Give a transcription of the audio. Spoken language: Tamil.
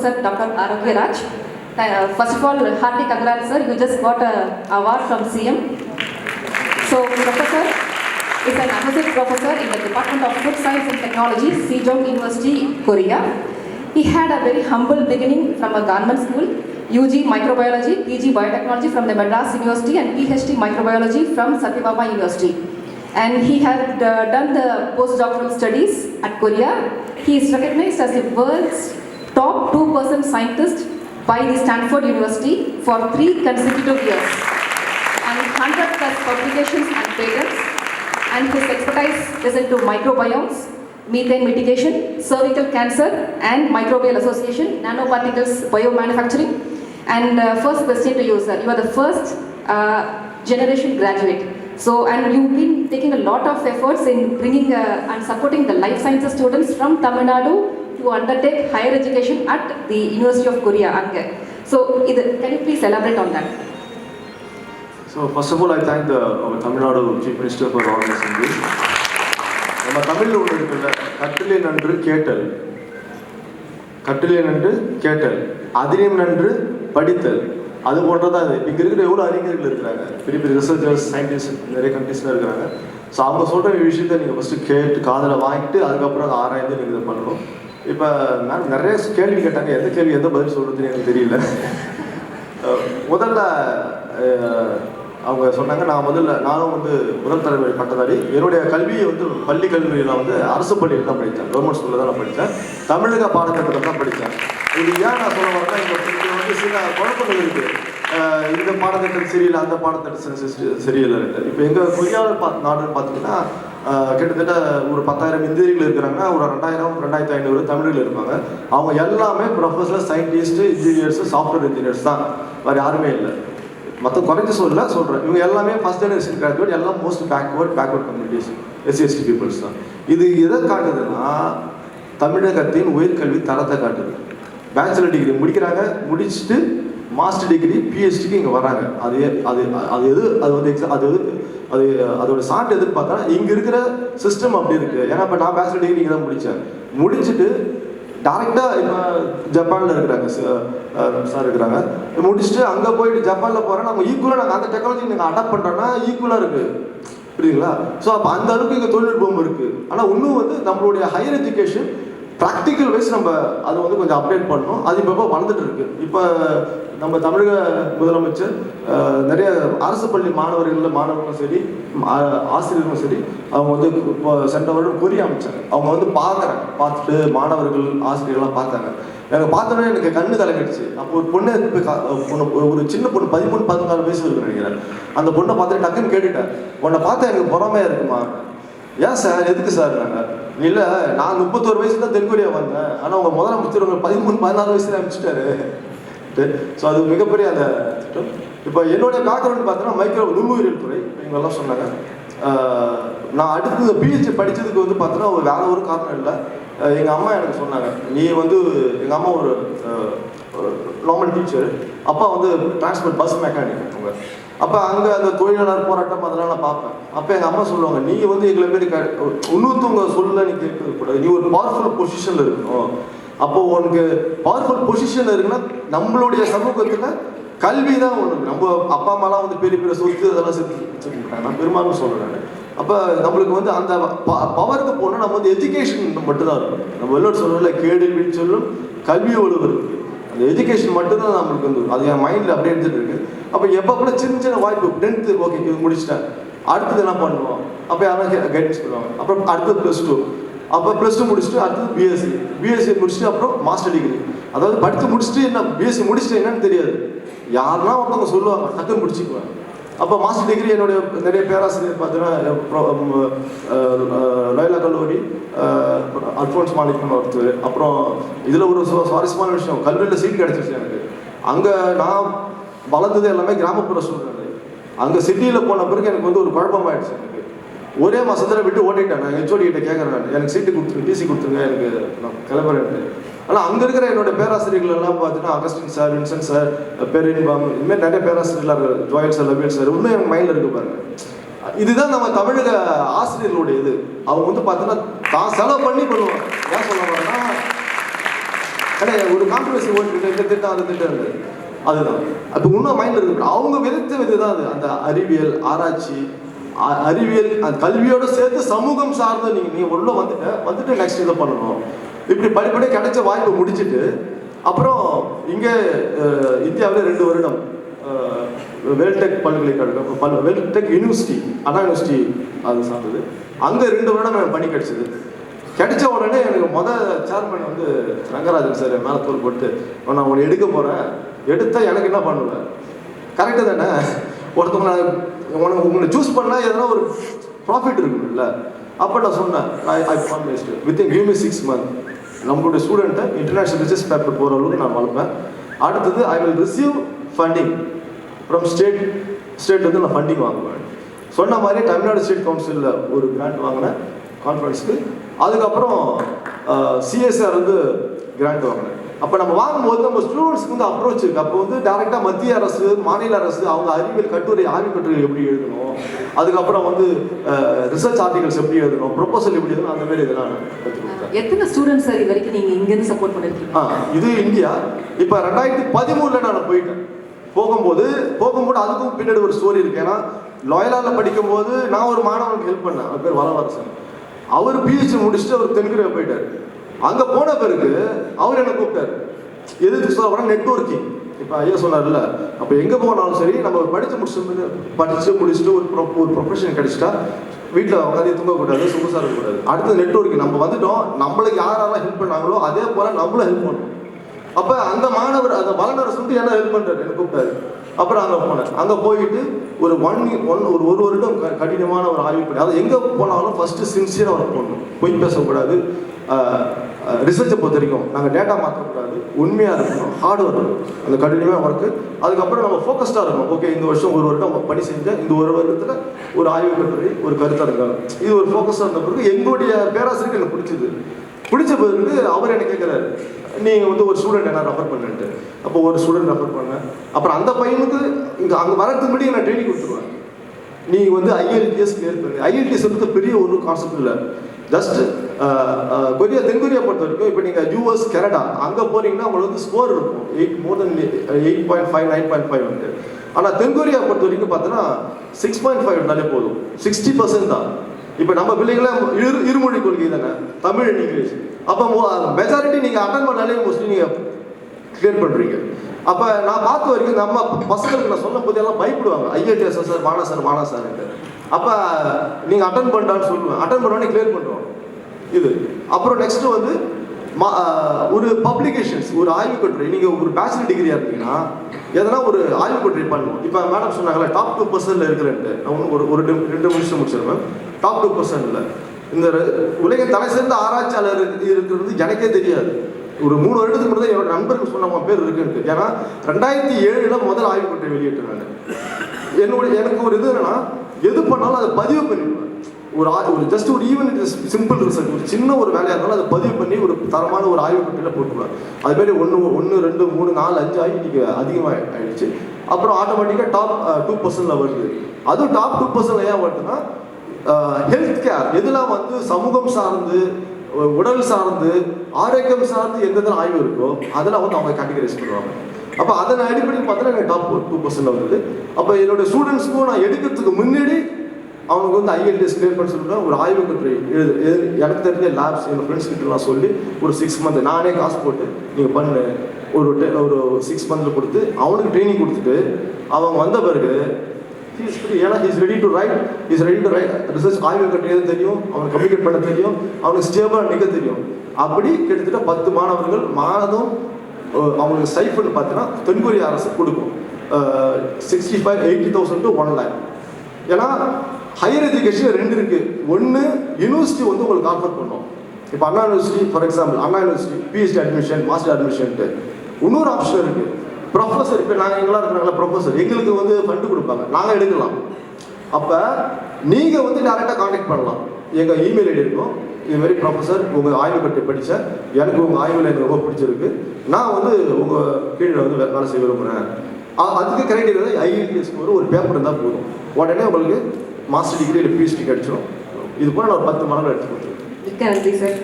Professor Dr. Arogya Raj. Uh, First of all, hearty congrats, sir. You just got an award from CM. So, Professor is an associate professor in the Department of Food Science and Technology, Sejong University, Korea. He had a very humble beginning from a government school, UG Microbiology, PG Biotechnology from the Madras University, and PhD Microbiology from Satyabama University. And he had uh, done the postdoctoral studies at Korea. He is recognized as the world's top 2% scientist by the Stanford University for three consecutive years and 100 plus publications and patents. And his expertise is into microbiomes, methane mitigation, cervical cancer, and microbial association, nanoparticles, biomanufacturing. And uh, first question to you, sir. You are the first uh, generation graduate. So, and you've been taking a lot of efforts in bringing uh, and supporting the life sciences students from Tamil Nadu to undertake higher education at the University of Korea. Ange. So, இது, can you please elaborate on that? So first of all, I thank the our Tamil Nadu Chief Minister for organizing this. நம்ம தமிழில் ஒன்று இருக்குல்ல கட்டிலே நன்று கேட்டல் கட்டிலே நன்று கேட்டல் அதிரியம் நன்று படித்தல் அது போன்றதான் இது இங்கே இருக்கிற எவ்வளோ அறிஞர்கள் இருக்கிறாங்க பெரிய பெரிய ரிசர்ச்சர்ஸ் சயின்டிஸ்ட் நிறைய கண்ட்ரீஸ்லாம் இருக்கிறாங்க ஸோ அவங்க சொல்கிற விஷயத்த நீங்கள் ஃபஸ்ட்டு கேட்டு காதில் வாங்கிட்டு அதுக்கப்புறம் அதை ஆராய்ந்து நீங்கள் இதை பண்ணணும் இப்போ மேம் நிறைய கேள்வி கேட்டாங்க. எந்த கேள்வி எந்த பதில் சொல்கிறதுன்னு எனக்கு தெரியல. முதல்ல அவங்க சொன்னாங்க நான் முதல்ல நானும் வந்து முதல் தலைமுறை பட்டதாரி. என்னுடைய கல்வியை வந்து பள்ளி கல்வியில் வந்து அரசு பள்ளியில் தான் படித்தேன். கவர்மெண்ட் ஸ்கூலில் தான் நான் படித்தேன். தமிழக பாடத்திட்டத்தில் தான் படித்தேன். இது ஏன் நான் சொல்ல வரேன்னா இங்கே வந்து சில குழப்பங்கள் இருக்குது இந்த பாடத்திட்டம் சரியில்லை அந்த பாடத்திட்டம் சரி- சரியில்லை. இப்போ எங்கள் பொறியாளர் பா நாடுன்னு பார்த்தீங்கன்னா கிட்டத்தட்ட ஒரு பத்தாயிரம் இந்தியர்கள் இருக்கிறாங்க ஒரு ரெண்டாயிரம் ரெண்டாயிரத்தி ஐநூறு தமிழர்கள் இருப்பாங்க. அவங்க எல்லாமே professor scientist engineers software engineers தான். வேறு யாருமே இல்லை. மற்ற குறைஞ்ச சொல்ல சொல்கிறேன் இவங்க எல்லாமே ஃபஸ்ட் ஜெனரேஷன் கிராஜுவேட் எல்லாம் most backward backward communities SC ST peoples தான். இது எதை காட்டுதுன்னா தமிழகத்தின் உயர்கல்வி தரத்தை காட்டுது. பேச்சுலர் டிகிரி முடிக்கிறாங்க முடிச்சுட்டு மாஸ்டர் டிகிரி பிஹெச்டிக்கு இங்கே வராங்க அது அது அது எது அது வந்து எக்ஸா அது அது அதோட சான்று எதுன்னு பார்த்தா இங்கே இருக்கிற சிஸ்டம் அப்படி இருக்குது ஏன்னா இப்போ நான் பேச்சுலர் டிகிரி இங்கே தான் முடித்தேன் முடிச்சுட்டு டேரெக்டாக இப்போ ஜப்பானில் இருக்கிறாங்க சார் இருக்கிறாங்க. முடிச்சுட்டு அங்கே போயிட்டு ஜப்பானில் போகிறேன் நம்ம ஈக்குவலாக நாங்கள் அந்த டெக்னாலஜி நாங்கள் அடாப்ட் பண்ணுறோன்னா ஈக்குவலாக இருக்குது புரியுதுங்களா? ஸோ அப்போ அந்த அளவுக்கு இங்கே தொழில்நுட்பம் இருக்குது ஆனால் இன்னும் வந்து நம்மளுடைய ஹையர் எஜுகேஷன் ப்ராக்டிக்கல் வைஸ் நம்ம அதை வந்து கொஞ்சம் அப்டேட் பண்ணணும். அது இப்போ வளர்ந்துட்டு இருக்கு. இப்போ நம்ம தமிழக முதலமைச்சர் நிறைய அரசு பள்ளி மாணவர்கள் மாணவர்களும் சரி ஆசிரியர்களும் சரி அவங்க வந்து இப்போ சென்ற வருடம் கொரியா அமைச்சாங்க. அவங்க வந்து பார்க்குறாங்க பார்த்துட்டு மாணவர்கள் ஆசிரியர்கள்லாம் பார்த்தாங்க எனக்கு பார்த்தோன்னே எனக்கு கண்ணு கலங்கிடுச்சு. அப்போ ஒரு பொண்ணு கா- பொண்ணு ஒரு- சின்ன பொண்ணு பதிமூணு பதினாலு வயசு இருக்கு நினைக்கிறேன். அந்த பொண்ணை பார்த்துட்டு டக்குன்னு கேட்டுட்டேன். உன்னை பார்த்தா எனக்கு பொறாமையா இருக்குமா? ஏன் சார்? எதுக்கு சார்? நாங்கள் இல்லை நான் முப்பத்தோரு வயசுல தான் தென்கொரியா வந்தேன். ஆனால் உங்கள் முதலமைச்சர் உங்களுக்கு பதிமூணு பதினாலு வயசுல அனுப்பிச்சிட்டாரு ஸோ அது மிகப்பெரிய அந்த திட்டம். இப்போ என்னுடைய பேக்ரவுண்ட் பார்த்தீங்கன்னா மைக்ரோ நுண்ணுயிரியல் துறை இவங்கெல்லாம் சொன்னாங்க. நான் அடுத்து பிஹெச்டி படித்ததுக்கு வந்து பார்த்தீங்கன்னா ஒரு வேற ஒரு காரணம் இல்லை. எங்கள் அம்மா எனக்கு சொன்னாங்க நீ வந்து எங்கள் அம்மா ஒரு நார்மல் டீச்சர் அப்பா வந்து டிரான்ஸ்போர்ட் பஸ் மெக்கானிக் அவங்க அப்போ அங்கே அந்த தொழிலாளர் போராட்டம் அதெல்லாம் நான் பார்ப்பேன். அப்போ எங்கள் அம்மா சொல்லுவாங்க நீ வந்து எங்களை பேர் க இன்னொருத்தவங்க சொல்ல நீ கேட்கக்கூடாது நீ ஒரு பவர்ஃபுல் பொசிஷனில் இருக்கணும். அப்போ உனக்கு பவர்ஃபுல் பொசிஷன் இருக்குன்னா நம்மளுடைய சமூகத்தில் கல்வி தான் ஒன்று நம்ம அப்பா அம்மாலாம் வந்து பெரிய பெரிய சொத்து அதெல்லாம் சேர்த்து நான் பெரும்பாலும் சொல்கிறேன் அப்போ நம்மளுக்கு வந்து அந்த பவருக்கு போனால் நம்ம வந்து எஜுகேஷன் மட்டும்தான் இருக்கும் நம்ம வெளியோட சொல்லல கேடு சொல்லும் கல்வி ஒழுவு அந்த எஜுகேஷன் மட்டும்தான் நம்மளுக்கு வந்து அது என் மைண்டில் அப்படியே எடுத்துட்டு இருக்கு. அப்போ எப்போ கூட சின்ன சின்ன வாய்ப்பு டென்த்து ஓகே இது முடிச்சிட்டேன். அடுத்தது என்ன பண்ணுவோம்? அப்போ யாரும் கைடன்ஸ் பண்ணுவாங்க. அப்புறம் அடுத்தது ப்ளஸ் டூ அப்போ ப்ளஸ் டூ முடிச்சுட்டு அடுத்தது பிஎஸ்சி பிஎஸ்சி முடிச்சுட்டு அப்புறம் மாஸ்டர் டிகிரி அதாவது படித்து முடிச்சுட்டு என்ன பிஎஸ்சி முடிச்சுட்டு என்னன்னு தெரியாது. யாருன்னா ஒருத்தவங்க சொல்லுவாங்க டக்குன்னு முடிச்சுக்குவேன். அப்போ மாஸ்டர் டிகிரி என்னுடைய நிறைய பேராசிரியர் பார்த்தீங்கன்னா லோயலா கல்லூரி அல்ஃபோன்ஸ் மாலிக்னு ஒருத்தர். அப்புறம் இதில் ஒரு சுவாரஸ்யமான விஷயம் கல்லூரியில் சீட் கிடச்சிருச்சு எனக்கு. அங்கே நான் வளர்ந்தது எல்லாமே கிராமப்புற சூழ்நிலை. அங்கே சிட்டியில் போன பிறகு எனக்கு வந்து ஒரு குழப்பமாயிடுச்சு எனக்கு. ஒரே மாசத்துல விட்டு ஓட்டிட்டேன் நான். ஹெச்ஓடி கிட்ட கேட்குறேன் நான். எனக்கு சீட்டு கொடுத்துருங்க டிசி கொடுத்துருங்க எனக்கு நான் கிளம்புறேன் ஆனால் அங்கே இருக்கிற என்னோட பேராசிரியர்கள் எல்லாம் பார்த்தீங்கன்னா Augustine sir Vinson sir Perinbam இதுமாதிரி நிறைய பேராசிரியர்கள் இருக்கு ஜோயல் சார் லபீல் சார் இன்னும் எனக்கு மைண்டில் இருக்கு பாருங்க. இதுதான் நம்ம தமிழக ஆசிரியர்களுடைய இது. அவங்க வந்து பார்த்தீங்கன்னா தான் செலவு பண்ணி பண்ணுவாங்க. ஏன் சொல்ல வரேன்னா ஏன்னா ஒரு கான்ட்ரவர்சி ஓட்டு இந்த திட்டம் அந்த திட்டம் இல்லை. அதுதான். அது இன்னும் மைண்டில் இருக்கு. அவங்க விதத்த விதை தான் அது. அந்த அறிவியல் ஆராய்ச்சி அறிவியல் அந்த கல்வியோட சேர்த்து சமூகம் சார்ந்த நீங்கள் நீங்கள் உள்ள வந்துட்டு வந்துட்டு நெக்ஸ்ட் இதை பண்ணணும். இப்படி படிப்படியாக கிடைச்ச வாய்ப்பு முடிச்சிட்டு அப்புறம் இங்கே இந்தியாவில் ரெண்டு வருடம் வெல்டெக் பல்கலைக்கழகம் பல் வெல்டெக் யூனிவர்சிட்டி அண்ணா யூனிவர்சிட்டி அது சார்ந்தது. அங்கே ரெண்டு வருடம் எனக்கு பணி கிடச்சிது. கிடைச்ச உடனே எனக்கு மொதல் சேர்மன் வந்து ரங்கராஜன் சார் மேலே தோல் போட்டு நான் உன்னை எடுக்க போகிறேன் எடுத்தால் எனக்கு என்ன பண்ணுவேன் கரெக்டு தானே? ஒருத்தவங்க நான் உனக்கு உங்களை சூஸ் பண்ணால் எதனா ஒரு ப்ராஃபிட் இருக்கும்ல. அப்போ நான் சொன்னேன் I I within give me six month நம்மளுடைய ஸ்டூடெண்ட்டை இன்டர்நேஷனல் ரிசர்ச் பேப்பர் போகிற அளவுக்கு நான் வளர்ப்பேன். அடுத்தது I will receive funding from state state வந்து நான் ஃபண்டிங் வாங்குவேன். சொன்ன மாதிரி தமிழ்நாடு ஸ்டேட் கவுன்சிலில் ஒரு கிராண்ட் வாங்கினேன் கான்ஃபரன்ஸுக்கு அதுக்கப்புறம் சிஎஸ்ஆர் வந்து கிராண்ட் வாங்கினேன். அப்போ நம்ம வாங்கும்போது நம்ம ஸ்டூடெண்ட்ஸ்க்கு வந்து அப்ரோச் இருக்கு. அப்போ வந்து டேரெக்டாக மத்திய அரசு மாநில அரசு அவங்க அறிவியல் கட்டுரை ஆய்வு கட்டுரை எப்படி எழுதணும்? அதுக்கப்புறம் வந்து ரிசர்ச் ஆர்டிகல்ஸ் எப்படி எழுதணும்? ப்ரொபோசல் எப்படி எழுதணும்? அந்த மாதிரி இதெல்லாம் எத்தனை ஸ்டூடெண்ட்ஸ் சார் இது வரைக்கும் நீங்கள் இங்கேருந்து சப்போர்ட் பண்ணிருக்கீங்க? ஆ இது இந்தியா. இப்போ ரெண்டாயிரத்தி பதிமூணுல நான் போயிட்டேன். போகும்போது போகும்போது அதுக்கும் பின்னாடி ஒரு ஸ்டோரி இருக்கு. ஏன்னா லாயலால படிக்கும்போது நான் ஒரு மாணவனுக்கு ஹெல்ப் பண்ணேன். அவர் பேர் வளவரசன் அவர் பிஹெச்டி முடிச்சுட்டு அவர் தென்கொரியா போயிட்டார். அங்கே போன பிறகு அவர் என்னை கூப்பிட்டாரு? எதுக்கு சொல்ல நெட்ஒர்க்கிங் இப்போ ஐயா சொன்னார்ல அப்போ எங்கே போனாலும் சரி நம்ம படித்து முடிச்சு படித்து முடிச்சுட்டு ஒரு ப்ரொ ஒரு ப்ரொஃபஷன் கிடைச்சிட்டா வீட்டில் உட்காந்து தூங்கக்கூடாது சுமசாக இருக்கக்கூடாது அடுத்தது நெட்ஒர்க்கிங் நம்ம வந்துட்டோம் நம்மளுக்கு யாரெல்லாம் ஹெல்ப் பண்ணாங்களோ அதே போல் நம்மளும் ஹெல்ப் பண்ணணும். அப்போ அந்த மாணவர் அந்த வல்லுநர் வந்து என்ன ஹெல்ப் பண்ணுறாரு எனக்கு கூப்பிட்டாரு? அப்புறம் அங்கே போனேன் அங்கே போயிட்டு ஒரு ஒன் ஒன் ஒரு ஒரு வருடம் க- கடினமான ஒரு ஆய்வு பண்ணி அதை எங்கே போனாலும் ஃபஸ்ட்டு சின்சியராக ஒர்க் பண்ணணும் பொய் பேசக்கூடாது. ரிசர்ச்சை பொறுத்த வரைக்கும் நாங்கள் டேட்டா மாற்றக்கூடாது உண்மையாக இருக்கணும் ஹார்ட் ஒர்க் அந்த கடினமாக ஒர்க்கு அதுக்கப்புறம் நம்ம ஃபோக்கஸ்டாக இருக்கணும். ஓகே இந்த வருஷம் ஒரு வருடம் பணி செஞ்சேன் இந்த ஒரு வருடத்தில் ஒரு ஆய்வு கட்டுரை ஒரு கருத்தரங்கம் இது ஒரு ஃபோக்கஸாக இருந்த பிறகு எங்களுடைய பேராசிரியருக்கு எனக்கு பிடிச்சது. பிடிச்ச பிறகு அவர் என்ன கேட்குறாரு நீங்கள் வந்து ஒரு ஸ்டூடெண்ட் என்ன ரெஃபர் பண்ணுன்ட்டு? அப்போ ஒரு ஸ்டூடெண்ட் ரெஃபர் பண்ணேன் அப்புறம் அந்த பையனுக்கு இங்கே அங்கே வரதுக்கு முன்னாடி நான் ட்ரைனிங் கொடுத்துருவேன். நீ வந்து ஐஎல்டிஎஸ் கிளியர் பண்ணு. ஐஎல்டிஎஸ் வந்து பெரிய ஒரு கான்செப்ட் இல்லை. ஜஸ்ட் கொரியா தென்கொரியா பொறுத்த வரைக்கும் இப்போ நீங்கள் யூஎஸ் கனடா அங்கே போறீங்கன்னா உங்களுக்கு வந்து ஸ்கோர் இருக்கும். Eight more then eight point five nine point five வந்து. ஆனால் தென்கொரியா பொறுத்த வரைக்கும் பார்த்தோன்னா சிக்ஸ் பாயிண்ட் ஃபைவ் இருந்தாலே போதும். சிக்ஸ்டி பர்சன்ட் தான். இப்போ நம்ம பிள்ளைங்களாம் இரு இருமொழி கொள்கை தானே? தமிழ் இங்கிலீஷ் அப்போ மெஜாரிட்டி நீங்கள் அட்டன் பண்ணாலே மோஸ்ட்லி நீங்கள் கிளியர் பண்ணுறீங்க அப்போ நான் பார்த்த வரைக்கும் நம்ம பசங்களுக்கு நான் சொன்ன போதெல்லாம் பயப்படுவாங்க. ஐஎல்டிஎஸ் சார் வானா சார் வானா சார் அப்போ நீங்கள் அட்டன் பண்ணான்னு சொல்லுவேன். அட்டன் பண்ணோடனே கிளியர் பண்ணுறோம் இது. அப்புறம் நெக்ஸ்ட் வந்து மா- ஒரு பப்ளிகேஷன்ஸ் ஒரு ஆய்வு கட்டுரை. நீங்கள் ஒரு பேச்சுலர் டிகிரியாக இருந்தீங்கன்னா எதனா ஒரு ஆய்வு கட்டுரை பண்ணணும் இப்போ மேடம் சொன்னாங்கல்ல டாப் டூ பர்சன்ட்ல இருக்கிறேன்ட்டு. நான் ஒரு ஒரு ரெண்டு- ரெண்டு நிமிஷம் முடிச்சிருவேன் டாப் டூ பர்சன்ட்ல இந்த ரெ- உலக தலை சிறந்த ஆராய்ச்சியாளர் இருக்கிறது எனக்கே தெரியாது. ஒரு மூணு வருடத்துக்கு முன்னாடி என்னோட நண்பருக்கு சொன்ன பேர் இருக்குன்ட்டு. ஏன்னா ரெண்டாயிரத்தி ஏழுல முதல் ஆய்வு கட்டுரை வெளியிட்டு நான். என்னுடைய எனக்கு ஒரு இது என்னன்னா எது பண்ணாலும் அதை பதிவு பண்ணிடுவேன். ஒரு ஆ- ஒரு ஜஸ்ட் ஒரு ஈவன் சிம்பிள் ரிசல்ட் ஒரு சின்ன ஒரு வேலையாக இருந்தாலும் அதை பதிவு பண்ணி ஒரு தரமான ஒரு ஆய்வு கட்டியில் போட்டுருவேன் அது மாதிரி ஒன்று ஒன்று ரெண்டு மூணு நாலு அஞ்சு ஆகி இன்றைக்கி அதிகமாக ஆயிடுச்சு. அப்புறம் ஆட்டோமேட்டிக்காக டாப் டூ பர்சன்டில் வருது. அதுவும் டாப் டூ பர்சன்ட் ஏன் வருதுன்னா ஹெல்த் கேர் எதெல்லாம் வந்து சமூகம் சார்ந்து உடல் சார்ந்து ஆரோக்கியம் சார்ந்து எந்தெந்த ஆய்வு இருக்கோ அதெல்லாம் வந்து அவங்க கேட்டகரைஸ் பண்ணுவாங்க. அப்போ அதன் அடிப்படையில் பார்த்தா எனக்கு டாப் டூ பர்சன்ட் வருது. அப்போ என்னோட ஸ்டூடெண்ட்ஸ்க்கும் நான் எடுக்கிறதுக்கு முன்னாடி அவனுக்கு வந்து ஐஎல்டிஎஸ் கிளியர் பண்ண சொல்லிட்டு ஒரு ஆய்வு கட்டுரை எழுது. எனக்கு தெரிஞ்ச லேப்ஸ் எங்கள் ஃப்ரெண்ட்ஸ் கிட்டலாம் சொல்லி ஒரு சிக்ஸ் மந்த் நானே காசு போட்டு நீங்கள் பண்ணு. ஒரு ஒரு சிக்ஸ் மந்த்தில் கொடுத்து அவனுக்கு ட்ரைனிங் கொடுத்துட்டு அவங்க வந்த பிறகு ஏன்னா is ready to write is ready to write research ஆய்வு கட்டுறது தெரியும் அவனுக்கு கம்யூனிகேட் பண்ண தெரியும் அவனுக்கு ஸ்டேபிளாக நிற்க தெரியும். அப்படி கிட்டத்தட்ட பத்து மாணவர்கள் மாதம் அவங்களுக்கு ஸ்டைஃபன் பார்த்தீங்கன்னா தென்கொரிய அரசு கொடுக்கும். Sixty five eighty thousand to one lakh ஏன்னா ஹையர் எஜுகேஷன் ரெண்டு இருக்கு. ஒன்று யூனிவர்சிட்டி வந்து உங்களுக்கு ஆஃபர் பண்ணும். இப்போ Anna University for example Anna University PhD admission master அட்மிஷன்ட்டு இன்னொரு ஆப்ஷன் இருக்கு. ப்ரொஃபஸர் இப்போ நாங்கள் எங்களாம் இருக்கிறாங்களா ப்ரொஃபஸர் எங்களுக்கு வந்து ஃபண்டு கொடுப்பாங்க. நாங்கள் எடுக்கலாம். அப்போ நீங்கள் வந்து டேரெக்டாக காண்டாக்ட் பண்ணலாம். எங்கள் இமெயில் ஐடி இருக்கும். இதுமாரி ப்ரொஃபஸர் உங்கள் ஆய்வு பற்றி படித்தேன் எனக்கு உங்கள் ஆய்வில் எனக்கு ரொம்ப பிடிச்சிருக்கு. நான் வந்து உங்கள் கீழே வந்து வேலை செய்ய விரும்புகிறேன் அதுக்கு கிரைடீரியா ஐஎல்டிஎஸ் ஸ்கோர் ஒரு பேப்பர் இருந்தால் போதும். உடனே உங்களுக்கு மாஸ்டர் டிகிரி இல்லை பிஹெச்டி கிடைச்சிடும் இது போல நான் ஒரு பத்து மாணவர் எடுத்து கொடுத்துருக்கேன். நன்றி சார்